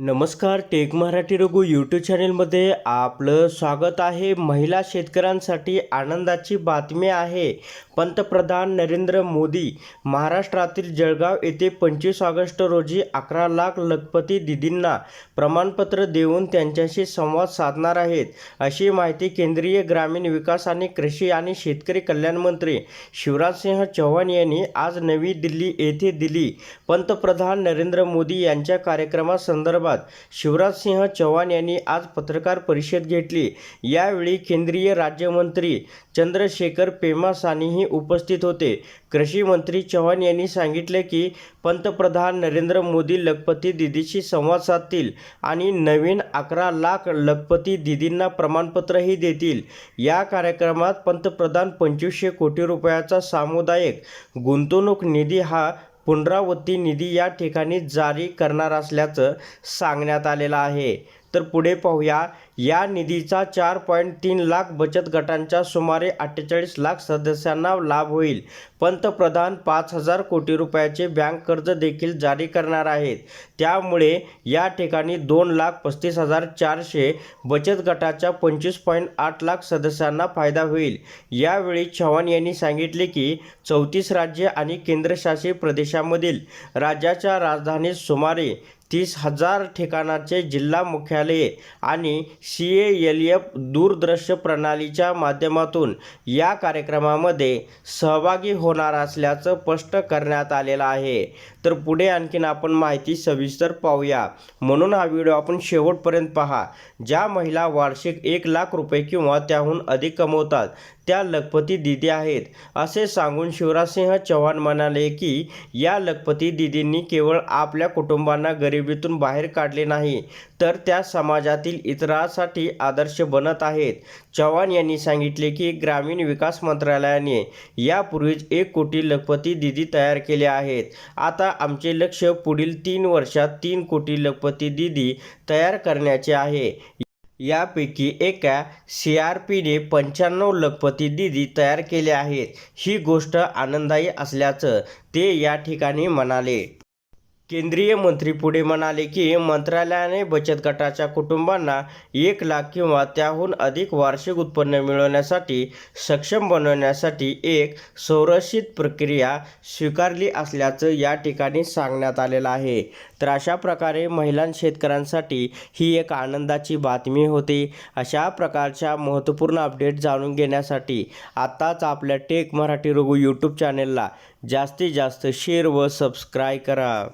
नमस्कार tech Marathi Raghu YouTube चॅनेलमध्ये आपलं स्वागत आहे. महिला शेतकऱ्यांसाठी आनंदाची बातमी आहे. पंतप्रधान नरेंद्र मोदी महाराष्ट्रातील जळगाव येथे पंचवीस ऑगस्ट रोजी अकरा लाख लखपती दिदींना प्रमाणपत्र देऊन त्यांच्याशी संवाद साधणार आहेत. अशी माहिती केंद्रीय ग्रामीण विकास आणि कृषी आणि शेतकरी कल्याण मंत्री शिवराजसिंह चौहान यांनी आज नवी दिल्ली येथे दिली. पंतप्रधान नरेंद्र मोदी यांच्या कार्यक्रमासंदर्भात शिवराजसिंह चौहान यांनी आज पत्रकार परिषद घेतली. यावेळी केंद्रीय राज्यमंत्री चंद्रशेखर पेमासानीही उपस्थित होते. कृषी मंत्री चव्हाण यांनी सांगितले की पंतप्रधान नरेंद्र मोदी लखपती दिदीशी संवाद साधतील आणि नवीन अकरा लाख लखपती दिदींना प्रमाणपत्रही देतील. या कार्यक्रमात पंतप्रधान पंचवीसशे कोटी रुपयाचा सामुदायिक गुंतवणूक निधी हा पुनरावृत्ती निधी या ठिकाणी जारी करणार असल्याचं सांगण्यात आलेलं आहे. तर पुढे पाहूया. या निधीचा चार पॉईंट तीन लाख बचत गटांच्या सुमारे अठ्ठेचाळीस लाख सदस्यांना लाभ होईल. पंतप्रधान पाच हजार कोटी रुपयाचे बँक कर्ज देखील जारी करणार आहेत. त्यामुळे या ठिकाणी दोन लाख पस्तीस हजार चारशे बचत गटाच्या पंचवीस पॉईंट आठ लाख सदस्यांना फायदा होईल. यावेळी चव्हाण यांनी सांगितले की चौतीस राज्ये आणि केंद्रशासित प्रदेशामधील राज्याच्या राजधानीत सुमारे तीस हजार ठिकाणाचे जिल्हा मुख्यालये आणि सी एल एफ दूरदृश्य प्रणालीच्या माध्यमातून या कार्यक्रमामध्ये सहभागी होणार असल्याचं स्पष्ट करण्यात आलेलं आहे. तर पुढे आणखीन आपण माहिती सविस्तर पाहूया. म्हणून हा व्हिडिओ आपण शेवटपर्यंत पहा. ज्या महिला वार्षिक एक लाख रुपये किंवा त्याहून अधिक कमवतात त्या लखपती दिदी आहेत. असे सांगून शिवराजसिंह चव्हाण म्हणाले की या लखपती दिदींनी केवळ आपल्या कुटुंबांना गरीब गरिबीतून बाहेर काढले नाही तर त्या समाजातील इतरांसाठी आदर्श बनत आहेत. चव्हाण यांनी सांगितले की ग्रामीण विकास मंत्रालयाने यापूर्वीच एक कोटी लखपती दिदी तयार केले आहेत. आता आमचे लक्ष पुढील तीन वर्षात तीन कोटी लखपती दिदी तयार करण्याचे आहे. यापैकी एका सी आर पीने पंच्याण्णव लखपती दिदी तयार केले आहेत. ही गोष्ट आनंददायी असल्याचं ते या ठिकाणी म्हणाले. केंद्रीय मंत्री पुढे म्हणाले की मंत्रालयाने बचत गटाच्या कुटुंबांना एक लाख किंवा त्याहून अधिक वार्षिक उत्पन्न मिळवण्यासाठी सक्षम बनवण्यासाठी एक संरक्षित प्रक्रिया स्वीकारली असल्याचं या ठिकाणी सांगण्यात आलेलं आहे. तर अशा प्रकारे महिला शेतकऱ्यांसाठी ही एक आनंदाची बातमी होती. अशा प्रकारच्या महत्त्वपूर्ण अपडेट जाणून घेण्यासाठी आत्ताच आपल्या टेक मराठी रघु यूट्यूब चॅनेलला जास्तीत जास्त शेअर व सबस्क्राईब करा.